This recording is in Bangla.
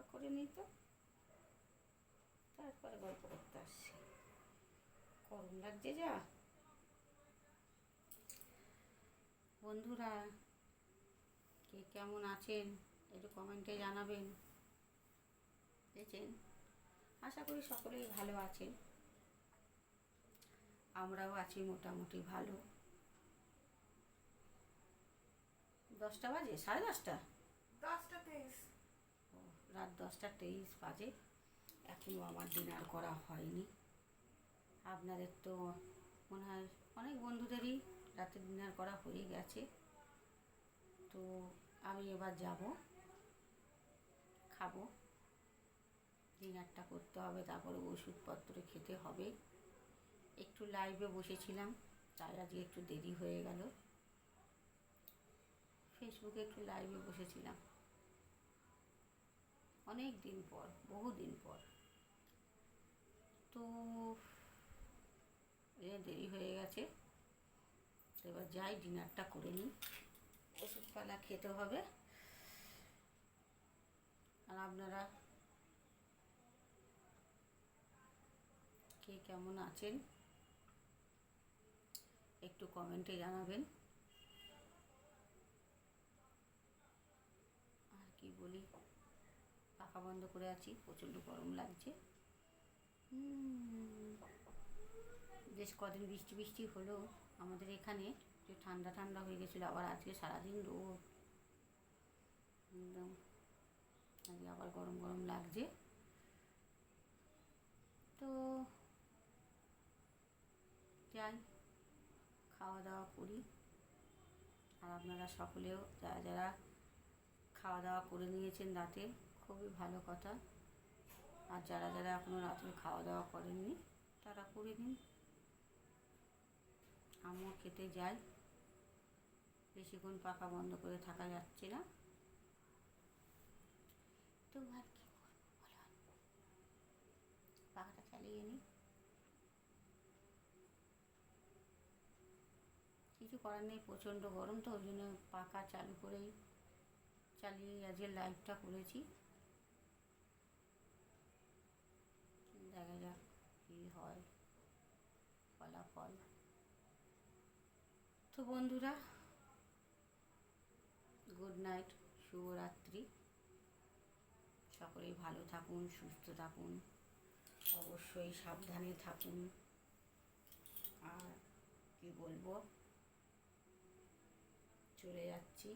চাপা করে নিই তো তারপরে গল্প করতে আসছি। গরম লাগছে যা। বন্ধুরা, কে কেমন আছেন একটু কমেন্টে জানাবেন। দেখছেন? আশা করি সকলেই ভালো আছেন। আমরাও আছি মোটামুটি ভালো। দশটা বাজে? সাড়ে দশটা? দশটা তেইশ। দশটা তেইশ বাজে। এখনও আমার ডিনার করা হয়নি। আপনাদের তো মনে হয় অনেক বন্ধুদেরই রাতে ডিনার করা হয়ে গেছে। তো আমি এবার যাব। খাব। ডিনারটা করতে হবে, তারপরে ওষুধপত্র খেতে হবে। একটু লাইভে বসেছিলাম, তাই আজকে একটু দেরি হয়ে গেল। ফেসবুকে একটু লাইভে বসেছিলাম। অনেক দিন পর, বহু দিন পর। তো, এ দেরি হয়ে গেছে। এবার যাই, ডিনারটা করে নিই। ওষুধপালা খেতে হবে। আর আপনারা কে কেমন আছেন, একটু কমেন্টে জানাবেন। আর কি বলি? পাখা বন্ধ করে আছি, প্রচণ্ড গরম লাগছে। বেশ কদিন বৃষ্টি বৃষ্টি হলো, আমাদের এখানে একটু ঠান্ডা ঠান্ডা হয়ে গেছিল, আবার আজকে সারাদিন রোদ। আজকে আবার গরম গরম লাগছে। তো যাই, খাওয়া দাওয়া করি। আর আপনারা সকলেও, যারা যারা খাওয়া দাওয়া করে নিয়েছেন রাতে খুবই ভালো কথা। আর যারা যারা এখনও রাতে খাওয়া দাওয়া করেননি, তারা করে নিন। আমিও খেতে যাই। বেশিক্ষণ পাখা বন্ধ করে থাকা যাচ্ছে না। কি পাখাটা চালিয়ে নিই। কিছু করার নেই, প্রচণ্ড গরম তো, ওই জন্য পাখা চালু করেই চালিয়ে, আজকে লাইভটা করেছি। হয়, ফলাফল। তো বন্ধুরা গুড নাইট শুভরাত্রি। সকলেই ভালো থাকুন, সুস্থ থাকুন, অবশ্যই সাবধানে থাকুন। আর কি বলব? চলে যাচ্ছি।